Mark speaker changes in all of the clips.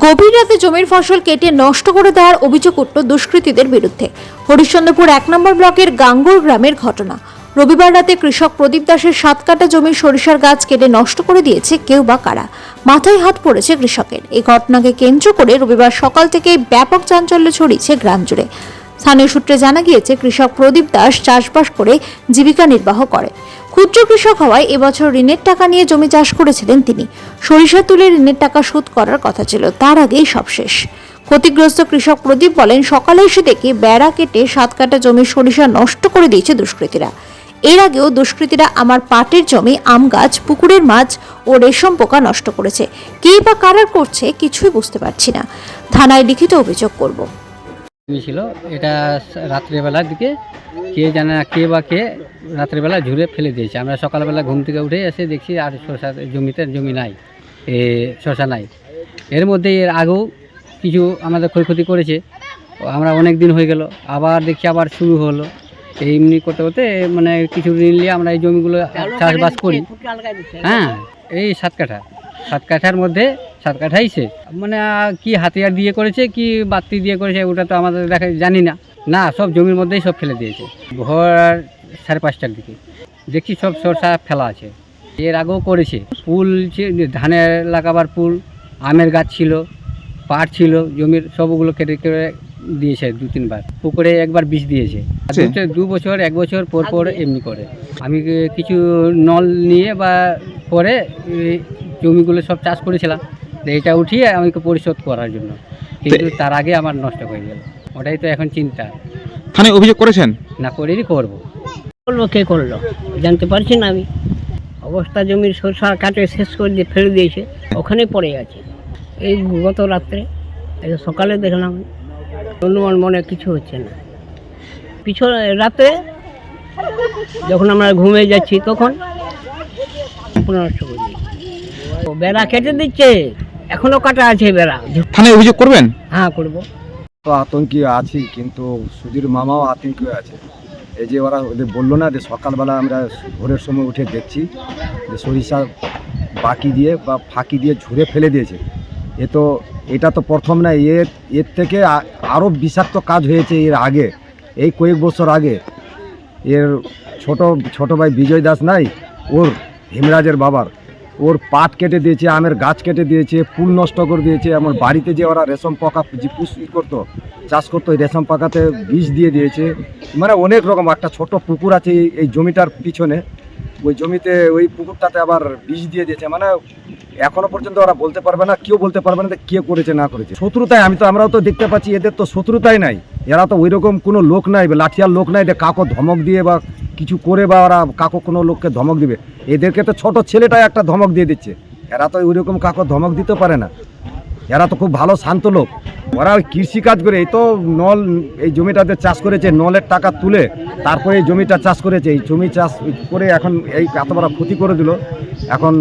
Speaker 1: গভীর রাতে জমির ফসল কেটে নষ্ট করে দেওয়ার অভিযোগ উঠল দুষ্কৃতীদের বিরুদ্ধে। হরিশ্চন্দ্রপুর এক নম্বর ব্লকের গাঙ্গুর গ্রামের ঘটনা। রবিবার রাতে কৃষক প্রদীপ দাসের সাত কাটা জমির সরিষার গাছ কেটে নষ্ট করে দিয়েছে কেউ বা কারা। মাথায় হাত পড়েছে কৃষকের। এই ঘটনাকে কেন্দ্র করে রবিবার সকাল থেকেই ব্যাপক চাঞ্চল্য ছড়িয়েছে গ্রাম জুড়ে। স্থানীয় সূত্রে জানা গিয়েছে, কৃষক প্রদীপ দাস চাষবাস করে জীবিকা নির্বাহ করে। ক্ষুদ্র কৃষক হওয়ায় এবছর ঋণের টাকা নিয়ে জমি চাষ করেছিলেন তিনি। সরিষা তুলে ঋণের টাকা শোধ করার কথা ছিল, তার আগেই সব শেষ। ক্ষতিগ্রস্ত কৃষক প্রদীপ বলেন, সকালে এসে দেখি বেড়া কেটে সাত কাটা জমির সরিষা নষ্ট করে দিয়েছে দুষ্কৃতীরা। এর আগেও দুষ্কৃতীরা আমার পাটের জমি, আম গাছ, পুকুরের মাছ ও রেশম পোকা নষ্ট করেছে। কে বা কারার করছে কিছুই বুঝতে পারছি না। থানায় লিখিত অভিযোগ করব।
Speaker 2: ছিল। এটা রাত্রেবেলার দিকে কে জানে না কে বা কে রাত্রেবেলা ঝুড়ে ফেলে দিয়েছে। আমরা সকালবেলা ঘুম থেকে উঠে এসে দেখছি আর শশা জমিতে জমি নাই এ শশা নাই। এর মধ্যে এর আগেও কিছু আমাদের ক্ষয়ক্ষতি করেছে। আমরা অনেক দিন হয়ে গেল আবার দেখছি আবার শুরু হলো। এমনি করতে করতে মানে কিছু ঋণ নিয়ে আমরা এই জমিগুলো চাষবাস করি। হ্যাঁ এই সাত কাঠা সাত কাঠার মধ্যে সাত কাঠাই সে মানে কি হাতিয়ার দিয়ে করেছে কি বাতি দিয়ে করেছে ওটা তো আমাদের দেখা জানি না। না সব জমির মধ্যেই সব ফেলে দিয়েছে। ভোর সাড়ে পাঁচটার দিকে। দেখছি সব সরষা ফেলা আছে। এর আগেও করেছে। পুল ধানের লাগাবার পুল আমের গাছ ছিল পাট ছিল জমির সবগুলো কেটে কেটে দিয়েছে দু তিনবার। পুকুরে একবার বিষ দিয়েছে? দুটো- দু বছর এক বছর পর পর এমনি করে। আমি কিছু নল নিয়ে বা করে এই জমিগুলো সব চাষ করেছিলাম। এটা উঠিয়ে আমাকে পরিশোধ করার জন্য। কিন্তু তার আগে আমার নষ্ট হয়ে গেল। ওটাই তো এখন চিন্তা।
Speaker 3: থানায় অভিযোগ করেছেন?
Speaker 2: না করেই করব।
Speaker 4: করল কে করল? জানতে পারছি না আমি। অবস্থা জমির সরষা কাটে শেষ করে দিয়ে ফেলে দিয়েছে। ওখানে পড়ে আছে। এই গত রাত্রে এই সকালে দেখলাম অনুমান মনে কিছু হচ্ছে না। পিছনে রাতে যখন আমরা ঘুমিয়ে যাচ্ছি তখন পুনঃ নষ্ট করে ও বেড়া কেটে দিচ্ছে। এখনও কাটা আছে বেড়া
Speaker 3: থানায় অভিযোগ করবেন?
Speaker 4: হ্যাঁ করব।
Speaker 5: তো আতঙ্কে আছি কিন্তু সুধীর মামাও আতঙ্কে আছে। এই যে ওরা ওদের বলল না যে সকালবেলা আমরা ভোরের সময় উঠে দেখছি যে সরিষা বাকি দিয়ে বা ফাঁকি দিয়ে ঝুড়ে ফেলে দিয়েছে। এ তো এটা তো প্রথম না এর এর থেকে আরও বিষাক্ত কাজ হয়েছে এর আগে এই কয়েক বছর আগে। এর ছোট ছোট ভাই বিজয় দাস নাই ওর হিমরাজের বাবার। ওর পাট কেটে দিয়েছে, আমের গাছ কেটে দিয়েছে, ফুল নষ্ট করে দিয়েছে, আমার বাড়িতে যে ওরা রেশম পোকা যে পুষি করতো, চাষ করতো ওই রেশম পাকাতে বিষ দিয়ে দিয়েছে। মানে অনেক রকম, একটা ছোট পুকুর আছে এই- জমিটার পিছনে। ওই জমিতে ওই পুকুরটাতে আবার বিষ দিয়ে দিয়েছে। মানে এখনও পর্যন্ত ওরা বলতে পারবে না, কেউ বলতে পারবে না কে করেছে, না করেছে। শত্রুতায় আমি তো, আমরাও তো দেখতে পাচ্ছি, এদের তো শত্রুতাই নাই। এরা তো ওই রকম কোনো লোক নাই লাঠিয়ার লোক নাই যে কাকো ধমক দিয়ে বা কিছু করে বা ওরা কাকো কোনো লোককে ধমক দিবে। এদেরকে তো ছোট ছেলেটাই একটা ধমক দিয়ে দিচ্ছে। এরা তো ওই রকম কাকো ধমক দিতে পারে না। এরা তো খুব ভালো, শান্ত লোক। ওরা ওই কৃষি কাজ করে, এই তো নল, এই জমিটাতে চাষ করেছে, নলের টাকা তুলে তারপরে এই জমিটা চাষ করেছে। এই জমি চাষ করে এখন এই এত বড় ক্ষতি করে দিল। এখন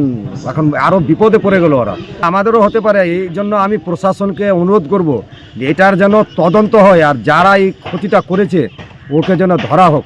Speaker 5: এখন আরও বিপদে পড়ে গেল ওরা। আমাদেরও হতে পারে, এই জন্য আমি প্রশাসনকে অনুরোধ করব এটার যেন তদন্ত হয়, আর যারা এই ক্ষতিটা করেছে, ওকে যেন ধরা হোক।